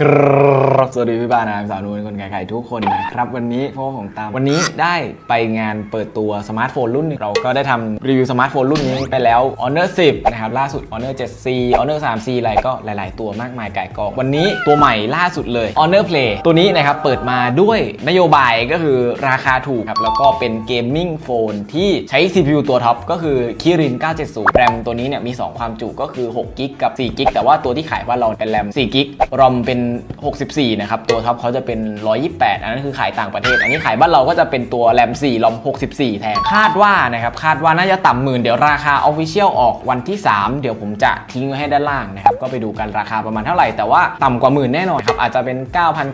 ก รบสวัสดีพี่บ้านนะครับสาวนุ่นคนไข่ๆทุกคนนะครับ วันนี้เพราะว่าผมตามวันนี้ได้ไปงานเปิดตัวสมาร์ทโฟนรุ่นหนึ่งเราก็ได้ทำรีวิวสมาร์ทโฟนรุ่นนี้ไปแล้ว Honor 10 นะครับ ล่าสุด Honor 7C Honor 3C อะไรก็หลาย ๆ ตัวมากมายไก่กอง วันนี้ตัวใหม่ล่าสุดเลย Honor Play ตัวนี้นะครับ เปิดมาด้วยนโยบายก็คือราคาถูกครับแล้วก็เป็นเกมมิ่งโฟนที่ใช้ CPU ตัวท็อปก็คือ Kirin 970แรมตัวนี้เนี่ยมี 2 ความจุก็คือ6กิกกับ4กิกแต่ว่าตัวที่ขายว่าเราเป็นแรม4กิกรอมเป็น 64นะครับตัวท็อปเขาจะเป็น 128 อันนั้นคือขายต่างประเทศ อันนี้ขายบ้านเราก็จะเป็นตัวแรม4รอม64 แทนคาดว่านะครับคาดว่าน่าจะต่ำหมื่นเดี๋ยวราคา Official ออกวันที่ 3 เดี๋ยวผมจะทิ้งไว้ให้ด้านล่างนะครับก็ไปดูกันราคาประมาณเท่าไหร่แต่ว่าต่ำกว่าหมื่นแน่นอนครับอาจจะเป็น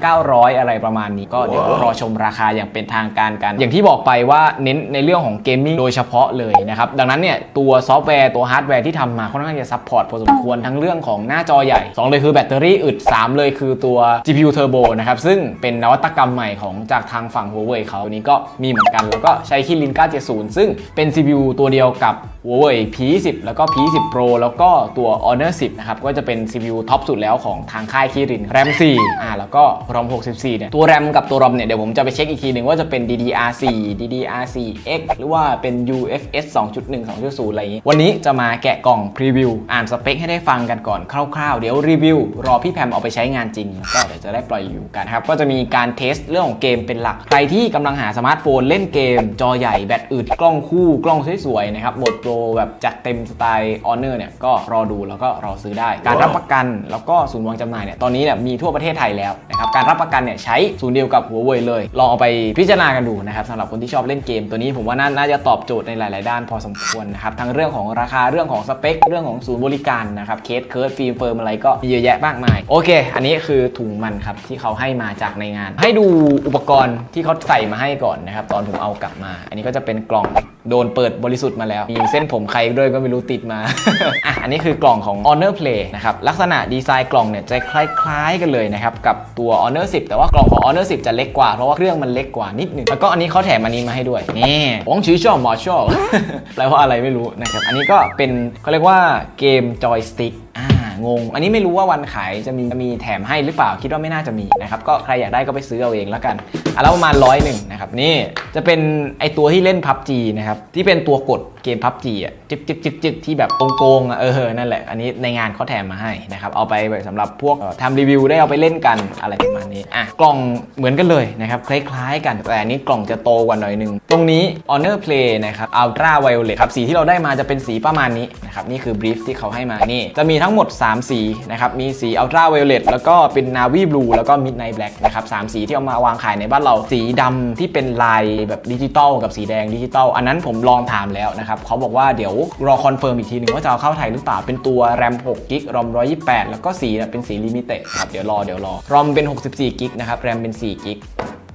9,900 อะไรประมาณนี้ก็เดี๋ยวรอชมราคาอย่างเป็นทางการกัน อย่างที่บอกไปว่าเน้นในเรื่องของเกมมิ่งโดยเฉพาะเลยนะครับดังนั้นเนี่ยตัวซอฟต์แวร์ตัวฮาร์ดแวร์ที่ทำมาค่อนข้างจะซัพพอร์ตพอสมควรทั้งเรื่องของหน้าจอใหญ่ 2 เลยคือแบตเตอรี่อึด 3 เลยคือตัว GPU Turbo นะครับ ซึ่งเป็นนวัตกรรมใหม่ของจากทางฝั่ง Huawei เขาอันนี้ก็มีเหมือนกัน แล้วก็ใช้ Kirin 970 ซึ่งเป็น CPU ตัวเดียวกับ Huawei P10 แล้วก็ P10 Pro แล้วก็ตัว Honor 10 นะครับ ก็จะเป็น CPU ท็อปสุดแล้วของทางค่าย Kirin RAM 4อ่าแล้วก็ ROM 64 เนี่ย ตัว RAM กับตัว ROM เนี่ย เดี๋ยวผมจะไปเช็คอีกทีหนึ่งว่าจะเป็น DDR4 DDR4X หรือว่าเป็น UFS 2.1 2.0 อะไรอย่างนี้ วันนี้จะมาแกะกล่องพรีวิว อ่านสเปคให้ได้ฟังกันก่อนคร่าวๆ เดี๋ยวรีวิว รอพี่แพมเอาไปใช้งานจริงแล้วก็เดี๋ยวจะได้ปล่อยรีวิวกันครับ ก็จะมีการเทสเรื่องของเกมเป็นหลัก ใครที่กำลังหาสมาร์ทโฟนเล่นเกม จอใหญ่แบตอึดกล้องคู่กล้องสวยๆนะครับโหมดโปรแบบจัดเต็มสไตล์ Honor เนี่ยก็รอดูแล้วก็รอซื้อได้ การรับประกันแล้วก็ศูนย์วางจำหน่ายเนี่ยตอนนี้เนี่ยมีทั่วประเทศไทยแล้วนะครับการรับประกันเนี่ยใช้ศูนย์เดียวกับหัวเว่ยเลย ลองเอาไปพิจารณากันดูนะครับสำหรับคนที่ชอบเล่นเกมตัวนี้ผมว่าน่าน่าจะตอบโจทย์ในหลาย ๆ ด้านพอสมควรนะครับทั้งเรื่องของราคาเรื่องของสเปค เรื่องของศูนย์บริการนะครับเคสเคิร์ดฟิล์มเฟิร์มอะไรก็มีเยอะแยะมากมายโอเค อันนี้คือถุงมันครับที่เขาให้มาจากในงาน ให้ดูอุปกรณ์ที่เขาใส่มาให้ก่อนนะครับตอนผมเอากลับมา อันนี้ก็จะเป็นกล่องโดนเปิดบริสุทธิ์มาแล้ว มีเส้นผมใครด้วยก็ไม่รู้ติดมา อะอันนี้คือกล่องของ Honor Play นะครับลักษณะดีไซน์กล่องเนี่ยจะคล้ายๆกันเลยนะครับกับตัว Honor 10 แต่ว่ากล่องของ Honor 10 จะเล็กกว่าเพราะว่าเครื่องมันเล็กกว่านิดนึงแล้วก็อันนี้เขาแถมอันนี้มาให้ด้วยนี่วงชื่อชอบหมอชอบแปลว่าอะไรไม่รู้นะครับอันนี้ก็เป็นเขาเรียกว่าเกมจอยสติ๊กอ่างง อันนี้ไม่รู้ว่าวันขายจะมีจะมีแถมให้หรือเปล่า คิดว่าไม่น่าจะมีนะครับ ก็ใครอยากได้ก็ไปซื้อเอาเองแล้วกันอะแล้วประมาณร้อยหนึ่งนะครับ นี่จะเป็นไอตัวที่เล่น PUBG นะครับ ที่เป็นตัวกด เกม PUBG อะจิบจิบจิบจิบที่แบบโกงๆอะเออนั่นแหละ อันนี้ในงานเขาแถมมาให้นะครับ เอาไปแบบสำหรับพวกทำรีวิวได้เอาไปเล่นกันอะไรประมาณนี้อะกล่องเหมือนกันเลยนะครับ คล้ายๆ กัน แต่อันนี้กล่องจะโตกว่าหน่อยหนึง ตรงนี้ Honor Play นะครับ Ultra Violet ครับสีที่เราได้มาจะเป็นสีประมาณนี้นะครับนี่คือบรีฟที่เขาให้มานี่จะมีทั้งหมด 3 สีนะครับมีสี Ultra Violet แล้วก็เป็น Navy Blue แล้วก็ Midnight Black นะครับสามสีที่เอามาวางขายในบ้านเราสีดำที่เป็นลายแบบดิจิตอลกับสีแดงดิจิตอลอันนั้นผมลองถามแล้วนะครับเขาบอกว่าเดี๋ยวรอคอนเฟิร์มอีกทีหนึ่งว่าจะเอาเข้าไทยหรือเปล่า เป็นตัว RAM 6กิก ROM 128 แล้วก็สีเป็นสีลิมิเต็ดครับเดี๋ยวรอเดี๋ยวรอ ROM เป็น 64กิกนะครับ RAM เป็น4กิก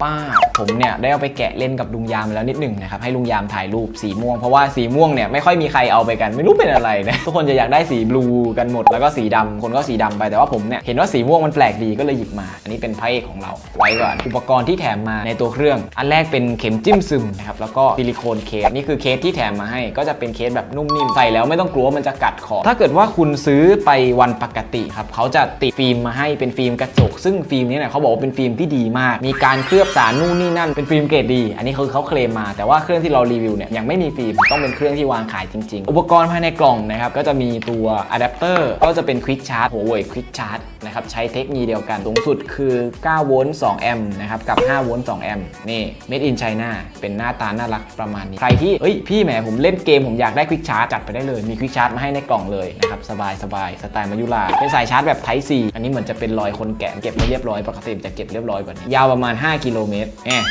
ป้า ผมเนี่ยได้เอาไปแกะเล่นกับลุงยามแล้วนิดหนึ่งนะครับให้ลุงยามถ่ายรูปสีม่วงเพราะว่าสีม่วงเนี่ยไม่ค่อยมีใครเอาไปกันไม่รู้เป็นอะไรนะทุกคนจะอยากได้สีบลูกันหมดแล้วก็สีดำคนก็สีดำไปแต่ว่าผมเนี่ยเห็นว่าสีม่วงมันแปลกดีก็เลยหยิบมา อันนี้เป็นพระเอกของเราไว้ก่อนอุปกรณ์ที่แถมมาในตัวเครื่อง อันแรกเป็นเข็มจิ้มซึมนะครับแล้วก็ซิลิโคนเคสนี่คือเคสที่แถมมาให้ก็จะเป็นเคสแบบนุ่มนิ่มใส่แล้วไม่ต้องกลัวมันจะกัดคอถ้าเกิดว่าคุณซื้อไปวันปกติครับเขาจะติดฟิล์มมาให้เป็นฟิล์มกระจก ซึ่งฟิล์มนี้เนี่ยเขาบอกว่าเป็นฟิล์มที่ดีมาก มีการเคลือบสารนู่นนี่นั่นเป็นฟิล์มเกรดดี อันนี้คือเขาเคลมมา แต่ว่าเครื่องที่เรารีวิวเนี่ยยังไม่มีฟิล์มต้องเป็นเครื่องที่วางขายจริง ๆ อุปกรณ์ภายในกล่องนะครับก็จะมีตัวอะแดปเตอร์ก็จะเป็น Quick Charge หัวเว่ย Quick Charge นะครับใช้เทคโนโลยีเดียวกันสูงสุดคือ9โวลต์2แอมป์นะครับกับ5โวลต์2แอมป์นี่ Made in China เป็นหน้าตาน่ารักประมาณนี้ใครที่เอ้ยพี่แหมผมเล่นเกมผมอยากได้ Quick Charge จัดไปได้เลยมี Quick Charge มาให้ในกล่องเลยนะครับสบายสบายสไตล์มายุราเป็นสายชาร์จแบบ Type C อันนี้เหมือนจะเป็นรอยคนแกะเก็บม่เรียบร้อยปกติจะเก็บเรียบร้อยกว่านี้ยาวประมาณ 5กิโลเมตรแหม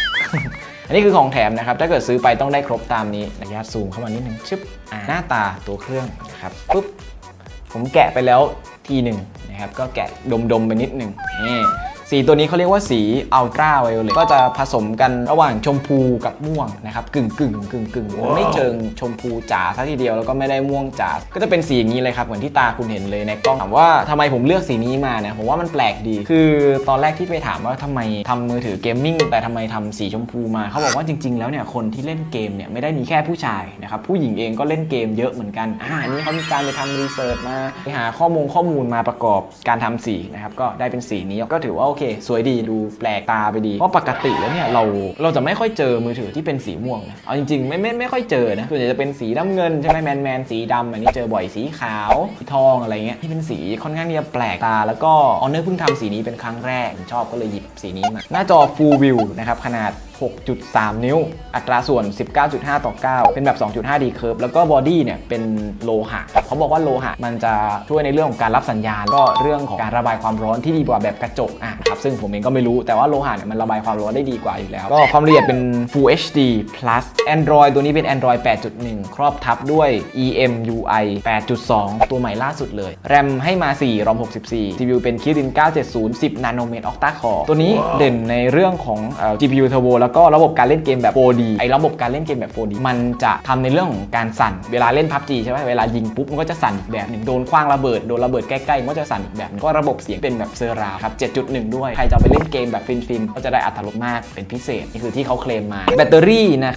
อันนี้คือของแถมนะครับ ถ้าเกิดซื้อไปต้องได้ครบตามนี้ระยะซูมเข้ามานิดนึงชึบอ่าหน้าตาตัวเครื่องนะครับปุ๊บผมแกะไปแล้วทีหนึ่งนะครับ ก็แกะดมๆไปนิดหนึ่งนี่ สีตัวนี้เขาเรียกว่าสีอัลตราไวโอเลตก็จะผสมกันระหว่างชมพูกับม่วงนะครับกึ่งกึ่งกึ่งกึ่งไม่เชิงชมพูจ๋าซะทีเดียวแล้วก็ไม่ได้ม่วงจ๋าก็จะเป็นสีอย่างนี้เลยครับเหมือนที่ตาคุณเห็นเลยในกล้องถามว่าทำไมผมเลือกสีนี้มาเนี่ยผมว่ามันแปลกดี คือตอนแรกที่ไปถามว่าทำไมทำมือถือเกมมิ่งแต่ทำไมทำสีชมพูมาเขาบอกว่าจริง ๆ แล้วเนี่ยคนที่เล่นเกมเนี่ยไม่ได้มีแค่ผู้ชายนะครับผู้หญิงเองก็เล่นเกมเยอะเหมือนกันอ่าอันนี้เขามีการไปทำรีเสิร์ชมาไปหาข้อมูลข้อมูลมาประกอบการทำสีนะครับก็ได้เป็นสีนี้ก็ถือว่าโอเคสวยดีดูแปลกตาไปดี เพราะปกติแล้วเนี่ยเราเราจะไม่ค่อยเจอมือถือที่เป็นสีม่วงนะเอาจริงๆไม่ไม่ไม่ค่อยเจอนะส่วนใหญ่จะเป็นสีน้ำเงินใช่ไหมแมนแมนสีดำอันนี้เจอบ่อยสีขาวสีทองอะไรเงี้ยที่เป็นสีค่อนข้างที่จะแปลกตา แล้วก็ออเนอร์เพิ่งทำสีนี้เป็นครั้งแรกชอบก็เลยหยิบสีนี้มาหน้าจอ Full View นะครับขนาด 6.3 นิ้ว อัตราส่วน 19.5 ต่อ 9 เป็นแบบ 2.5 D curve แล้วก็บอดี้เนี่ยเป็นโลหะ เขาบอกว่าโลหะมันจะช่วยในเรื่องของการรับสัญญาณ ก็เรื่องของการระบายความร้อนที่ดีกว่าแบบกระจกอะครับซึ่งผมเองก็ไม่รู้แต่ว่าโลหะเนี่ยมันระบายความร้อนได้ดีกว่าอยู่แล้ว ก็ความละเอียดเป็น Full HD plus Android ตัวนี้เป็น Android 8.1 ครอบทับด้วย EMUI 8.2 ตัวใหม่ล่าสุดเลย แรมให้มา 4 ROM 64 CPU เป็น Kirin 970 10นาโนเมตร octa core ตัวนี้เด่นในเรื่องของ GPU turbo แล้วก็ระบบการเล่นเกมแบบ 4D ไอ้ระบบการเล่นเกมแบบ 4D มันจะทำในเรื่องของการสั่น เวลาเล่น PUBG ใช่ไหมเวลายิงปุ๊บมันก็จะสั่นอีกแบบหนึ่งโดนคว้างระเบิดโดนระเบิดใกล้ๆมันก็จะสั่นอีกแบบนึงก็ระบบเสียงเป็นแบบเซอร์ราครับ 7.1 ด้วย ใครจะไปเล่นเกมแบบฟินๆก็จะได้อัตรรสมากเป็นพิเศษ นี่คือที่เขาเคลมมา แบตเตอรี่นะ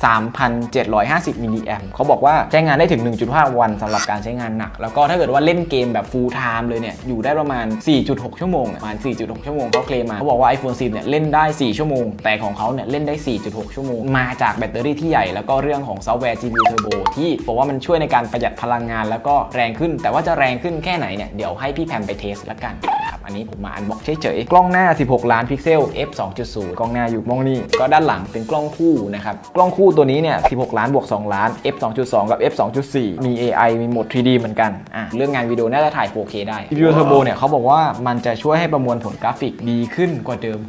3,750 มิลลิแอมเขาบอกว่าใช้งานได้ถึง 1.5 วันสำหรับการใช้งานหนัก แล้วก็ถ้าเกิดว่าเล่นเกมแบบ full time เลยเนี่ยอยู่ได้ประมาณ 4.6 ชั่วโมงประมาณ 4.6 ชั่วโมงเขาเคลมมาเขาบอกว่า iPhone 10เนี่ยเล่นได้ 4 ชั่วโมง แต่ของเขาเนี่ยเล่นได้4.6 ชั่วโมง มาจากแบตเตอรี่ที่ใหญ่ แล้วก็เรื่องของซอฟต์แวร์ GPU Turbo ที่บอกว่ามันช่วยในการประหยัดพลังงานแล้วก็แรงขึ้น แต่ว่าจะแรงขึ้นแค่ไหนเนี่ยเดี๋ยวให้พี่แพมไปเทสละกันนะครับอันนี้ผมมาอันบอกเฉยๆ กล้องหน้า 16 ล้านพิกเซล f 2.0 กล้องหน้าอยู่มองนี่ก็ด้านหลังเป็นกล้องคู่นะครับกล้องคู่ตัวนี้เนี่ย 16 ล้านบวก 2 ล้าน f 2.2 กับ f 2.4 มี AI มีโหมด 3D เหมือนกันอะเรื่องงานวิดีโอน่าจะถ่าย 4K ได้ GPU Turbo เนี่ยเขาบอกว่ามันจะช่วยให้ประมวลผลกราฟิกดีขึ้นกว่าเดิม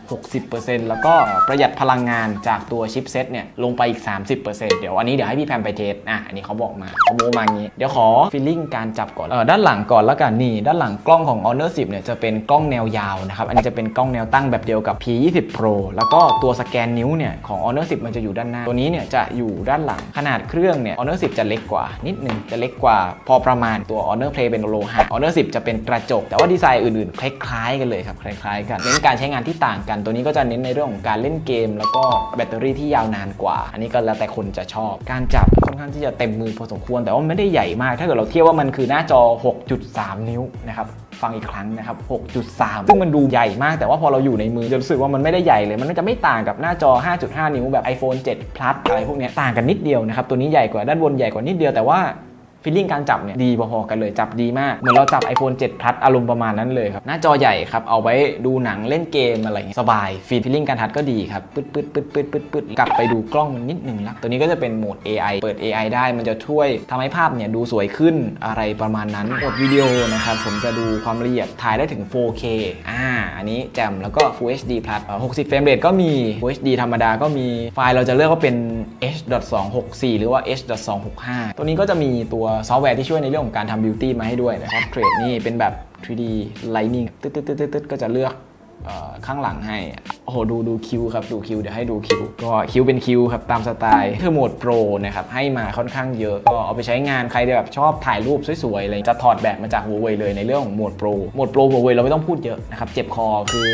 60%แล้วก็ประหยัดพลังงานจากตัวชิปเซตเนี่ยลงไปอีก 30%เดี๋ยวอันนี้เดี๋ยวให้พี่แพมไปเทสอะอันนี้เขาบอกมาเขาโมมางี้ เดี๋ยวขอฟีลลิ่งการจับก่อนเออด้านหลังก่อนแล้วกันนี่ด้านหลังกล้องของ Honor 10เนี่ยจะเป็นกล้องแนวยาวนะครับอันนี้จะเป็นกล้องแนวตั้งแบบเดียวกับ P20 Pro แล้วก็ตัวสแกนนิ้วเนี่ยของ Honor 10 มันจะอยู่ด้านหน้า ตัวนี้เนี่ยจะอยู่ด้านหลังขนาดเครื่องเนี่ย Honor 10 จะเล็กกว่า นิดนึงจะเล็กกว่า พอประมาณตัว Honor Play เป็นโลหะ Honor 10 จะเป็นกระจก แต่ว่าดีไซน์อื่นๆ คล้ายๆ กันเลยครับคล้ายๆ กันเน้นการใช้งานที่ต่างกัน ตัวนี้ก็จะเน้นในเรื่องของการเล่นเกม แล้วก็แบตเตอรี่ที่ยาวนานกว่า อันนี้ก็แล้วแต่คนจะชอบ การจับค่อนข้างที่จะเต็มมือพอสมควร แต่ว่าไม่ได้ใหญ่มาก ถ้าเกิดเราเทียบว่ามันคือหน้าจอ 6.3 นิ้วนะครับฟังอีกครั้งนะครับ 6.3 ซึ่งมันดูใหญ่มาก แต่ว่าพอเราอยู่ในมือจะรู้สึกว่ามันไม่ได้ใหญ่เลย มันจะไม่ต่างกับหน้าจอ 5.5 นิ้วแบบ iPhone 7 Plus อะไรพวกนี้ต่างกันนิดเดียวนะครับ ตัวนี้ใหญ่กว่าด้านบนใหญ่กว่านิดเดียวแต่ว่า ฟีลลิ่งการจับเนี่ยดีพอๆกันเลยจับดีมาก เหมือนเราจับ iPhone 7 Plus อารมณ์ประมาณนั้นเลยครับหน้าจอใหญ่ครับเอาไว้ดูหนังเล่นเกมอะไรอย่างเงี้ยสบายฟีลลิ่งการทัดก็ดีครับปึ๊ดปึ๊ดปึ๊ดปึ๊ดปึ๊ดปึ๊ดกลับไปดูกล้องมันนิดหนึ่งละตัวนี้ก็จะเป็นโหมด AI เปิด AI ได้มันจะช่วยทำให้ภาพเนี่ยดูสวยขึ้นอะไรประมาณนั้นโหมดวิดีโอนะครับผมจะดูความละเอียดถ่ายได้ถึง 4K อ่าอันนี้แจ่มแล้วก็ Full HD Plus 60เฟรมเรทก็มี Full HD ธรรมดาก็มีไฟล์เราจะเลือกว่าเป็น H.264 หรือว่า H.265 ตัวนี้ก็จะมีตัวซอฟต์แวร์ที่ช่วยในเรื่องของการทำบิวตี้มาให้ด้วยนะครับเทรดนี่เป็นแบบ 3D Lightning ตึ๊ดตึ๊ดตึ๊ดตึ๊ดก็จะเลือกข้างหลังให้ โอ้โห ดูดูคิวครับ ดูคิว เดี๋ยวให้ดูคิว ก็คิวเป็นคิวครับ ตามสไตล์คือโหมดโปรนะครับ ให้มาค่อนข้างเยอะ ก็เอาไปใช้งานใครที่แบบชอบถ่ายรูปสวยๆอะไรจะถอดแบบมาจาก Huawei เลยในเรื่องของโหมดโปร โหมดโปร Huawei เราไม่ต้องพูดเยอะนะครับ เจ็บคอคือ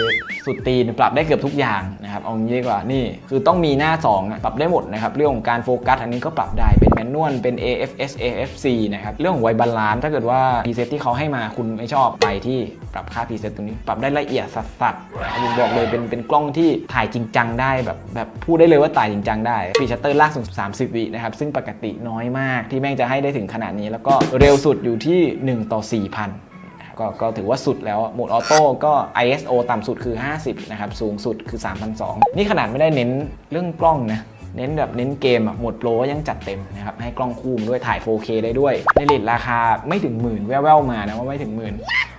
สุดตีน ปรับได้เกือบทุกอย่างนะครับ เอางี้ดีกว่า นี่คือต้องมีหน้า2อะปรับได้หมดนะครับ เรื่องของการโฟกัส อันนี้ก็ปรับได้เป็น นวลเป็น AFS AFC นะครับ เรื่องของไวบาลานซ์ถ้าเกิดว่าพรีเซตที่เขาให้มาคุณไม่ชอบไปที่ปรับค่าพรีเซตตรงนี้ ปรับได้ละเอียดสัสๆผมบอกเลยเป็นเป็นกล้องที่ถ่ายจริงจังได้แบบแบบพูดได้เลยว่าถ่ายจริงจังได้ฟีชัตเตอร์ลากสุด30 วินะครับ ซึ่งปกติน้อยมากที่แม่งจะให้ได้ถึงขนาดนี้ แล้วก็เร็วสุดอยู่ที่ 1 ต่อ 4,000ก็ก็ถือว่าสุดแล้วโหมดออโต้ก็ ISO ต่ำสุดคือ 50 นะครับ สูงสุดคือ3,200นี่ขนาดไม่ได้เน้นเรื่องกล้องนะ เน้นแบบเน้นเกมอะหมดโปรก็ยังจัดเต็มนะครับ ให้กล้องคูมด้วยถ่าย 4K ได้ด้วย ในเลทราคาไม่ถึงหมื่นแว่วๆมานะว่าไม่ถึงหมื่น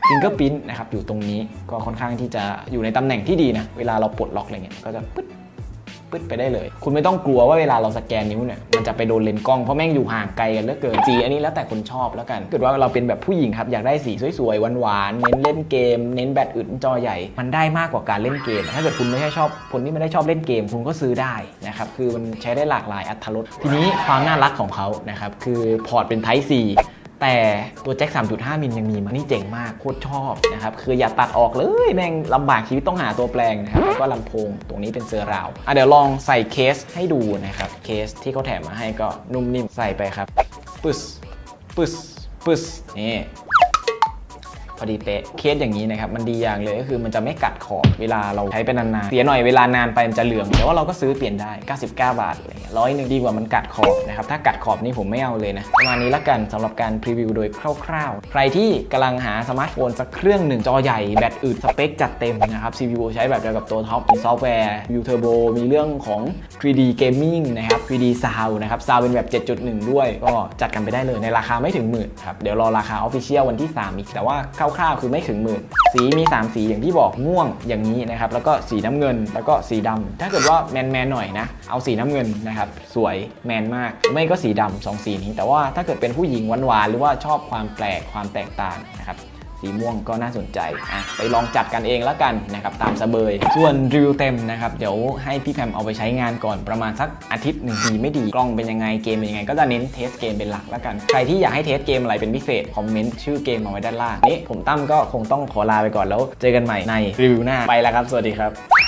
ฟิงเกอร์พิ้นนะครับอยู่ตรงนี้ก็ค่อนข้างที่จะอยู่ในตำแหน่งที่ดีนะ เวลาเราปลดล็อกอะไรเงี้ยก็จะปึ๊ด ปึ๊ดไปได้เลย คุณไม่ต้องกลัวว่าเวลาเราสแกนนิ้วเนี่ยมันจะไปโดนเลนส์กล้องเพราะแม่งอยู่ห่างไกลกันเหลือเกินสีอันนี้แล้วแต่คนชอบแล้วกันเกิดว่าเราเป็นแบบผู้หญิงครับอยากได้สีสวยๆหวานๆเน้นเล่นเกม เน้นแบตอึดจอใหญ่ มันได้มากกว่าการเล่นเกม ถ้าเกิดคุณไม่ใช่ชอบคนที่ไม่ได้ชอบเล่นเกม คุณก็ซื้อได้นะครับคือมันใช้ได้หลากหลายอัตรสทีนี้ความน่ารักของเขานะครับคือพอร์ตเป็น Type C แต่ตัวแจ็ค 3.5 มิลยังมีมันนี่เจ๋งมากโคตรชอบนะครับ คืออย่าตัดออกเลยแม่งลำบากชีวิตต้องหาตัวแปลงนะครับ แล้วก็ลำโพงตรงนี้เป็นเซอร์ราวอะเดี๋ยวลองใส่เคสให้ดูนะครับ เคสที่เขาแถมมาให้ก็นุ่มนิ่มใส่ไปครับปึ๊สปึ๊สปึ๊สนี่ พอดีเป๊ะเคสอย่างนี้นะครับมันดีอย่างเลยก็คือมันจะไม่กัดขอบเวลาเราใช้ไปนานๆเสียหน่อยเวลานานไปมันจะเหลืองแต่ว่าเราก็ซื้อเปลี่ยนได้ 99 บาทอะไรเงี้ยร้อยหนึ่งดีกว่ามันกัดขอบนะครับถ้ากัดขอบนี่ผมไม่เอาเลยนะประมาณนี้ละกันสำหรับการพรีวิวโดยคร่าวๆ ใครที่กำลังหาสมาร์ทโฟนสักเครื่องหนึ่งจอใหญ่แบตอึดสเปคจัดเต็มนะครับ CPU ใช้แบบเดียวกับตัวท็อปมีซอฟต์แวร์ View Turbo มีเรื่องของ 3D Gaming นะครับ 3D Sound นะครับ Sound เป็นแบบ 7.1 ด้วย ก็จัดกันไปได้เลยในราคาไม่ถึงหมื่นครับเดี๋ยวรอราคา Official วันที่ 3 อีกแต่ว่าร่าวๆคือไม่ถึงหมื่นสีมี 3 สีอย่างที่บอกม่วงอย่างนี้นะครับแล้วก็สีน้ำเงินแล้วก็สีดำถ้าเกิดว่าแมนแมนๆหน่อยนะ เอาสีน้ำเงินนะครับสวยแมนมาก ไม่ก็สีดำสองสีนี้ แต่ว่าถ้าเกิดเป็นผู้หญิงหวานๆหรือว่าชอบความแปลกความแตกต่างนะครับ สีม่วงก็น่าสนใจอะไปลองจัดกันเองแล้วกันนะครับตามสะเบย ส่วนรีวิวเต็มนะครับเดี๋ยวให้พี่แพมเอาไปใช้งานก่อนประมาณสักอาทิตย์หนึ่งดีไม่ดีกล้องเป็นยังไงเกมเป็นยังไง ก็จะเน้นเทสเกมเป็นหลักแล้วกัน ใครที่อยากให้เทสเกมอะไรเป็นพิเศษคอมเมนต์ชื่อเกมมาไว้ด้านล่างนี้ผมตั้มก็คงต้องขอลาไปก่อนแล้ว เจอกันใหม่ในรีวิวหน้าไปแล้วครับ สวัสดีครับ